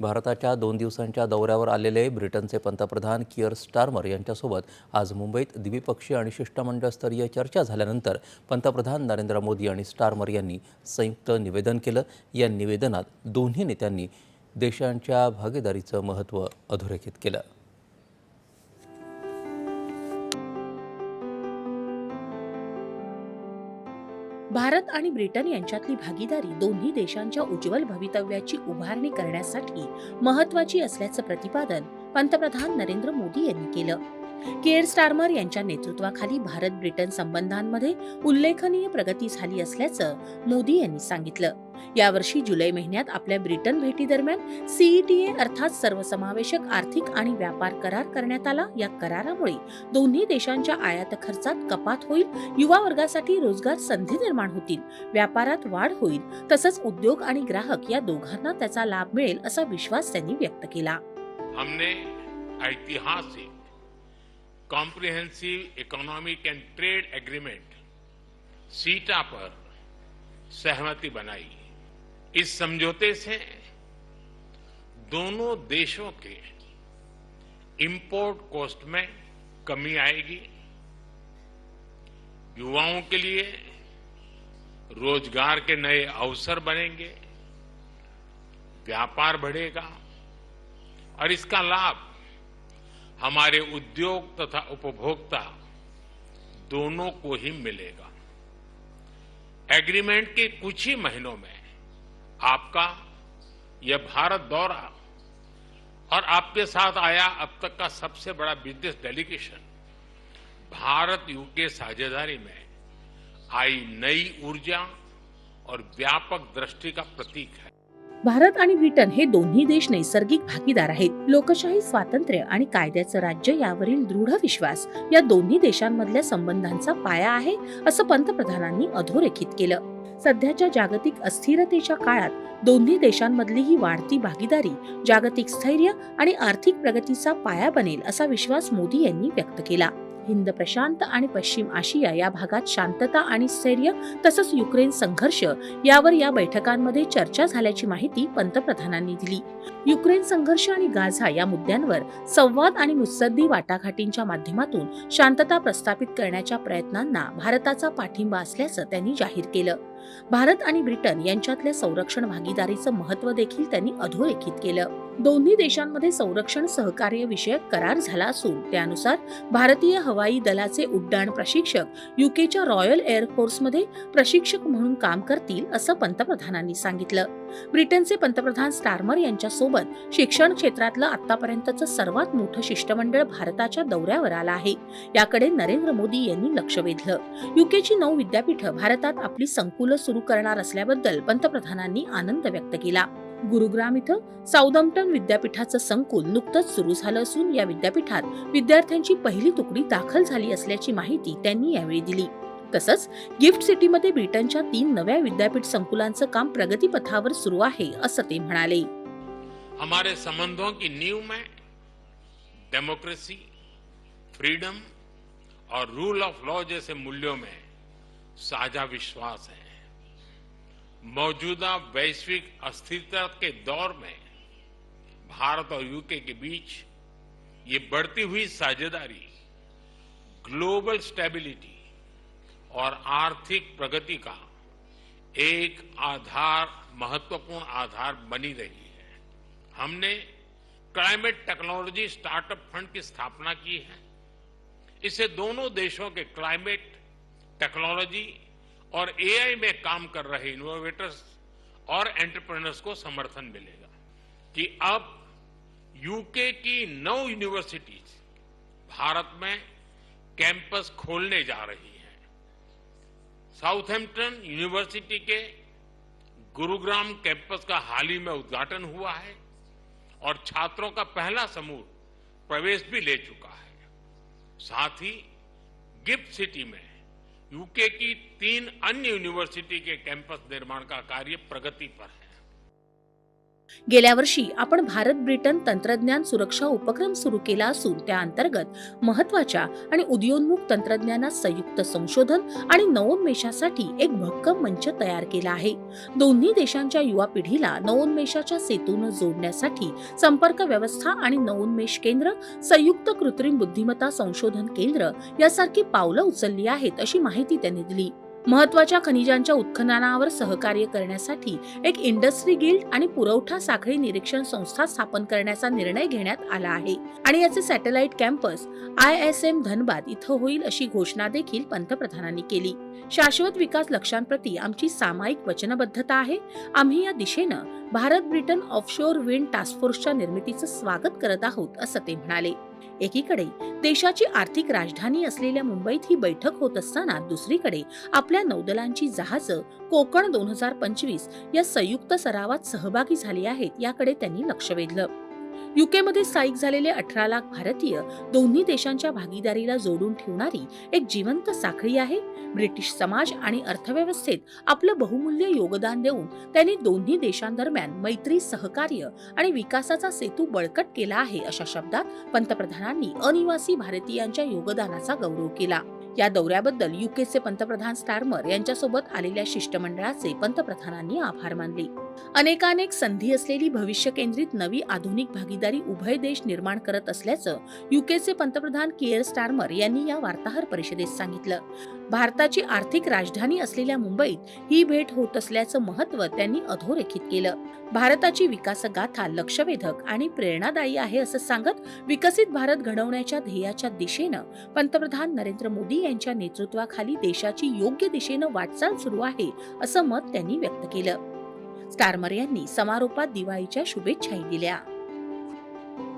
भारताच्या दोन दिवसांच्या दौऱ्यावर आलेले ब्रिटनचे पंतप्रधान किअर स्टार्मर यांच्यासोबत आज मुंबईत द्विपक्षीय आणि शिष्टमंडळस्तरीय चर्चा झाल्यानंतर पंतप्रधान नरेंद्र मोदी आणि स्टार्मर यांनी संयुक्त निवेदन केलं. या निवेदनात दोन्ही नेत्यांनी देशांच्या भागीदारीचं महत्त्व अधोरेखित केलं. भारत आणि ब्रिटन यांच्यातली भागीदारी दोन्ही देशांच्या उज्ज्वल भवितव्याची उभारणी करण्यासाठी महत्वाची असल्याचं प्रतिपादन पंतप्रधान नरेंद्र मोदी यांनी केलं. केअर स्टार्मर यांच्या नेतृत्वाखाली भारत ब्रिटन संबंधांमध्ये उल्लेखनीय प्रगती झाली असल्याचं मोदी यांनी सांगितलं. यावर्षी जुलै महिन्यात आपल्या ब्रिटन भेटीदरम्यान सीईटीए अर्थात सर्वसमावेशक आर्थिक आणि व्यापार करार करण्यात आला. या करारामुळे दोन्ही देशांच्या आयात खर्चात कपात होईल युवा वर्गासाठी रोजगार संधी निर्माण होतील व्यापारात वाढ होईल तसंच उद्योग आणि ग्राहक या दोघांना त्याचा लाभ मिळेल असा विश्वास त्यांनी व्यक्त केला. हमने ऐतिहासिक comprehensive economic and trade agreement CETA पर सहमति बनाई। इस समझौते से दोनों देशों के इंपोर्ट कॉस्ट में कमी आएगी। युवाओं के लिए रोज़गार के नए अवसर बनेंगे। व्यापार बढ़ेगा। और इसका लाभ हमारे उद्योग तथा उपभोक्ता दोनों को ही मिलेगा। एग्रीमेंट के कुछ ही महीनों में आपका यह भारत दौरा और आपके साथ आया अब तक का सबसे बड़ा बिज़नेस डेलीगेशन भारत यूके साझेदारी में आई नई ऊर्जा और व्यापक दृष्टि का प्रतीक है। भारत आणि ब्रिटन हे दोन्ही देश नैसर्गिक भागीदार आहेत. लोकशाही स्वातंत्र्य आणि कायद्याचं राज्य यावरील दृढ विश्वास या दोन्ही देशांमधल्या संबंधांचा पाया आहे असं पंतप्रधानांनी अधोरेखित केलं. सध्याच्या जागतिक अस्थिरतेच्या काळात दोन्ही देशांमधली ही वाढती भागीदारी जागतिक स्थैर्य आणि आर्थिक प्रगतीचा पाया बनेल असा विश्वास मोदी यांनी व्यक्त केला. हिंद प्रशांत आणि पश्चिम आशिया या भागात शांतता आणि स्थैर्य तसंच युक्रेन संघर्ष यावर या बैठकांमध्ये चर्चा झाल्याची माहिती पंतप्रधानांनी दिली. युक्रेन संघर्ष आणि गाझा या मुद्द्यांवर संवाद आणि मुत्सद्दी वाटाघाटींच्या माध्यमातून शांतता प्रस्थापित करण्याच्या प्रयत्नांना भारताचा पाठिंबा असल्याचं त्यांनी जाहीर केलं. भारत आणि ब्रिटन यांच्यातल्या संरक्षण भागीदारीचं महत्त्व देखील त्यांनी अधोरेखित केलं. दोन्ही देशांमध्ये संरक्षण सहकार्य विषयक करार झाला असून त्यानुसार भारतीय हवाई दलाचे उड्डाण प्रशिक्षक युकेच्या रॉयल एअरफोर्समध्ये प्रशिक्षक म्हणून काम करतील असं पंतप्रधानांनी सांगितलं. ब्रिटनचे पंतप्रधान स्टार्मर यांच्यासोबत शिक्षण क्षेत्रातलं आतापर्यंतचं सर्वात मोठं शिष्टमंडळ भारताच्या दौऱ्यावर आलं आहे. याकडे नरेंद्र मोदी यांनी लक्ष वेधलं. युकेची नऊ विद्यापीठं भारतात आपली संकुलं सुरू करणार असल्याबद्दल पंतप्रधानांनी आनंद व्यक्त केला. गुरुग्राम इथं साऊदम्प्टन विद्यापीठाचं संकुल नुकतंच सुरू झालं असून या विद्यापीठात विद्यार्थ्यांची पहिली तुकडी दाखल झाली असल्याची माहिती त्यांनी यावेळी दिली. तसंच गिफ्ट सिटीमध्ये ब्रिटनच्या तीन नव्या विद्यापीठ संकुलांचं काम प्रगतीपथावर सुरू आहे, असं ते म्हणाले. हमारे संबंधों की नींव में डेमोक्रेसी फ्रीडम और रूल ऑफ़ लॉ जैसे मूल्यों में साझा विश्वास है। मौजूदा वैश्विक अस्थिरता के दौर में भारत और यूके के बीच ये बढ़ती हुई साझेदारी ग्लोबल स्टेबिलिटी और आर्थिक प्रगति का एक आधार, महत्वपूर्ण आधार बनी रही है। हमने क्लाइमेट टेक्नोलॉजी स्टार्टअप फंड की स्थापना की है। इससे दोनों देशों के क्लाइमेट टेक्नोलॉजी और एआई में काम कर रहे इनोवेटर्स और एंटरप्रेनर्स को समर्थन मिलेगा कि अब यूके की नौ यूनिवर्सिटीज भारत में कैंपस खोलने जा रही हैं। साउथहैम्पटन यूनिवर्सिटी के गुरुग्राम कैंपस का हाल ही में उद्घाटन हुआ है और छात्रों का पहला समूह प्रवेश भी ले चुका है। साथ ही गिफ्ट सिटी में यूके की तीन अन्य यूनिवर्सिटी के कैंपस निर्माण का कार्य प्रगति पर है। गेल्या वर्षी आपण भारत ब्रिटन तंत्रज्ञान सुरक्षा उपक्रम सुरू केला असून त्या अंतर्गत महत्त्वाच्या आणि उदयोन्मुख तंत्रज्ञानात संयुक्त संशोधन आणि नवोन्मेषासाठी एक भक्कम मंच तयार केला आहे. दोन्ही देशांच्या युवा पिढीला नवोन्मेषाच्या सेतूनं जोडण्यासाठी संपर्क व्यवस्था आणि नवोन्मेष केंद्र संयुक्त कृत्रिम बुद्धिमत्ता संशोधन केंद्र यासारखी पावलं उचलली आहेत अशी माहिती त्यांनी दिली. महत्त्वाच्या खनिजांच्या उत्खननावर सहकार्य करण्यासाठी एक इंडस्ट्री गिल्ड आणि पुरवठा साखळी निरीक्षण संस्था स्थापन करण्याचा निर्णय घेण्यात आला आहे. आणि याचे satellite campus I S M Dhanbad इथं होईल अशी घोषणा देखील पंतप्रधानांनी केली. शाश्वत विकास लक्ष्यांप्रती आमची सामायिक वचनबद्धता आहे. आम्ही या दिशेनं Bharat Britain offshore wind task फोर्सच्या निर्मितीचं स्वागत करत आहोत असं ते म्हणाले. एकीकडे देशाची आर्थिक राजधानी असलेल्या मुंबईत ही बैठक होत असताना दुसरीकडे आपल्या नौदलांची जहाजं कोकण दोन हजार पंचवीस या संयुक्त सरावात सहभागी झाली आहेत याकडे त्यांनी लक्ष वेधलं. युकेमध्ये स्थायिक झालेले अठरा लाख भारतीय दोन्ही देशांच्या भागीदारीला जोडून ठेवणारी एक जिवंत साखळी आहे. ब्रिटिश समाज आणि अर्थव्यवस्थेत आपलं बहुमूल्य योगदान देऊन त्यांनी दोन्ही देशांदरम्यान मैत्री सहकार्य आणि विकासाचा सेतू बळकट केला आहे अशा शब्दात पंतप्रधानांनी अनिवासी भारतीयांच्या योगदानाचा गौरव केला. या दौऱ्याबद्दल युकेचे पंतप्रधान स्टारमर यांच्यासोबत आलेल्या शिष्टमंडळाचे पंतप्रधानांनी आभार मानले. अनेकानेक संधी असलेली भविष्य केंद्रित नवी आधुनिक भागीदारी उभय देश निर्माण करत असल्याचं युकेचे पंतप्रधान किएर स्टार्मर यांनी या वार्ताहर परिषदेत सांगितलं. भारताची आर्थिक राजधानी असलेल्या मुंबईत ही भेट होत असल्याचं महत्त्व त्यांनी अधोरेखित केलं. भारताची विकास गाथा लक्षवेधक आणि प्रेरणादायी आहे असं सांगत विकसित भारत घडवण्याच्या ध्येयाच्या दिशेनं पंतप्रधान नरेंद्र मोदी मोदी यांच्या नेतृत्वाखाली देशाची योग्य दिशेनं वाटचाल सुरू आहे असं मत त्यांनी व्यक्त केलं. स्टारमर यांनी समारोपात दिवाळीच्या शुभेच्छाही दिल्या.